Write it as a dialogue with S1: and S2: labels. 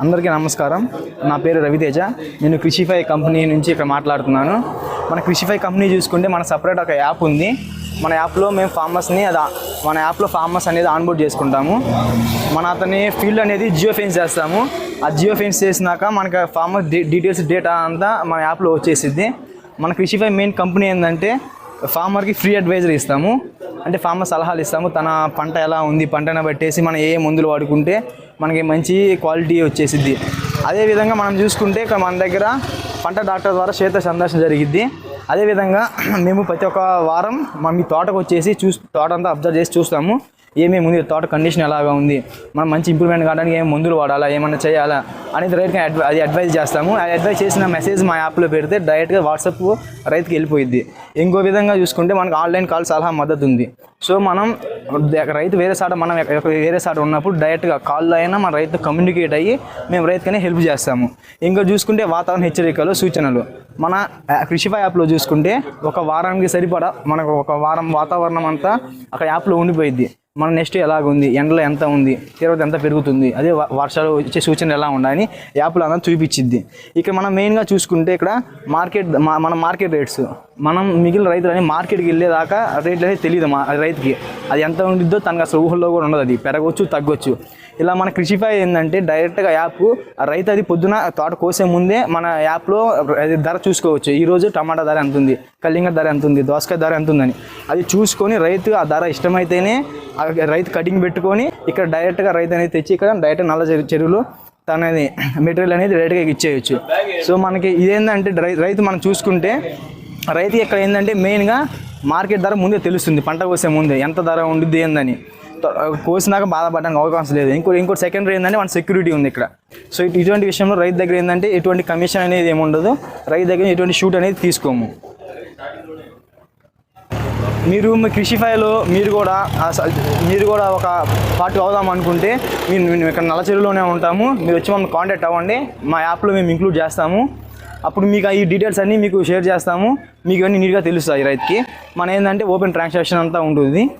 S1: అందరికీ నమస్కారం. నా పేరు రవితేజ. నేను కృషిఫై కంపెనీ నుంచి ఇక్కడ మాట్లాడుతున్నాను. మన కృషిఫై కంపెనీ చూసుకుంటే మన సపరేట్ ఒక యాప్ ఉంది. మన యాప్లో మేము ఫార్మర్స్ని అది మన యాప్లో ఫార్మర్స్ అనేది ఆన్బోర్డ్ చేసుకుంటాము. మన అతని ఫీల్డ్ అనేది జియో ఫెన్స్ చేస్తాము. ఆ జియో ఫెన్స్ చేసినాక మనకి ఫార్మర్ డీటెయిల్స్ డేటా అంతా మన యాప్లో వచ్చేసిద్ది. మన కృషిఫై మెయిన్ కంపెనీ ఏంటంటే ఫార్మర్కి ఫ్రీ అడ్వైజర్ ఇస్తాము. అంటే ఫార్మర్ సలహాలు ఇస్తాము. తన పంట ఎలా ఉంది పంటను బట్టేసి మనం ఏ మందులు వాడుకుంటే మనకి మంచి క్వాలిటీ వచ్చేసిద్ది. అదేవిధంగా మనం చూసుకుంటే ఇక్కడ మన దగ్గర పంట డాక్టర్ ద్వారా క్షేత్ర సందర్శన జరిగిద్ది. అదేవిధంగా మేము ప్రతి ఒక్క వారం మా మీ తోటకు వచ్చేసి చూ తోట అంతా అబ్జర్వ్ చేసి చూస్తాము. ఏమేమి ఉంది తోట కండిషన్ ఎలాగా ఉంది? మనం మంచి ఇంప్రూవ్మెంట్ కావడానికి ఏం మందులు వాడాలా ఏమన్నా చేయాలా? అనేది రైతుకి అది అడ్వైజ్ చేస్తాము. అది అడ్వైజ్ చేసిన మెసేజ్ మా యాప్లో పెడితే డైరెక్ట్గా వాట్సాప్ రైతుకి వెళ్ళిపోయింది ఇంకో విధంగా చూసుకుంటే మనకు ఆన్లైన్ కాల్ సలహా మద్దతు ఉంది సో మనం రైతు వేరే సాట మనం వేరే సాట ఉన్నప్పుడు డైరెక్ట్గా కాల్లో అయినా మన రైతు కమ్యూనికేట్ అయ్యి మేము రైతుకనే హెల్ప్ చేస్తాము. ఇంకా చూసుకుంటే వాతావరణ హెచ్చరికలు సూచనలు. మన కృషిఫై యాప్లో చూసుకుంటే ఒక వారానికి సరిపడా మనకు ఒక వారం వాతావరణం అంతా అక్కడ యాప్లో ఉండిపోయింది మన నెక్స్ట్ ఎలాగ ఉంది ఎండలో ఎంత ఉంది తీవ్రత ఎంత పెరుగుతుంది అదే వర్షాలు వచ్చే సూచనలు ఎలా ఉన్నాయని యాప్లో అంతా చూపించిద్ది. ఇక్కడ మనం మెయిన్గా చూసుకుంటే ఇక్కడ మార్కెట్ మన మార్కెట్ రేట్స్. మనం మిగిలిన రైతులని మార్కెట్కి వెళ్ళేదాకా రేట్లు అనేది తెలియదు మా రైతుకి. అది ఎంత ఉండిద్దో తనకు అసలు ఊహల్లో కూడా ఉండదు అది. పెరగవచ్చు తగ్గొచ్చు. ఇలా మన కృషిపై ఏంటంటే డైరెక్ట్గా యాప్ ఆ రైతు అది పొద్దున తోట కోసే ముందే మన యాప్లో ధర చూసుకోవచ్చు. ఈరోజు టమాటా ధర ఎంత ఉంది కలింగ ధర ఎంత ఉంది దోసకాయ ధర ఎంత ఉందని. అది చూసుకొని రైతు ఆ ధర ఇష్టమైతేనే ఆ రైతు కటింగ్ పెట్టుకొని ఇక్కడ డైరెక్ట్గా రైతు అనేది తెచ్చి ఇక్కడ డైరెక్ట్ నల్ల చెరు- చెరువులు తనది మెటీరియల్ అనేది డైరెక్ట్గా ఇచ్చేయచ్చు. సో మనకి ఇదేంటంటే రై- రైతు మనం చూసుకుంటే రైతు ఇక్కడ ఏంటంటే మెయిన్గా మార్కెట్ ధర ముందే తెలుస్తుంది పంట కోసే ముందే ఎంత ధర ఉండిద్ది ఏందని. కోసినాక బాధపడడానికి అవకాశం లేదు. ఇంకోటి ఇంకోటి సెకండరీ ఏంటంటే మన సెక్యూరిటీ ఉంది ఇక్కడ. సో ఇటువంటి విషయంలో రైతు దగ్గర ఏంటంటే ఎటువంటి కమిషన్ అనేది ఏమి ఉండదు రైతు దగ్గర ఎటువంటి షూట్ అనేది తీసుకోము. మీరు మీ కృషిఫైలో మీరు కూడా స- మీరు కూడా ఒక పార్ట్ అవుదాం అనుకుంటే మేము మేము ఇక్కడ నల్లచెరువులోనే ఉంటాము. మీరు వచ్చి మమ్మల్ని కాంటాక్ట్ అవ్వండి. మా యాప్లో మేము ఇంక్లూడ్ చేస్తాము. అప్పుడు మీకు ఈ డీటెయిల్స్ అన్నీ మీకు షేర్ చేస్తాము. మీకు అన్నీ నీట్గా తెలుస్తాయి రైతుకి. మన ఏంటంటే ఓపెన్ ట్రాన్సాక్షన్ అంతా ఉంటుంది.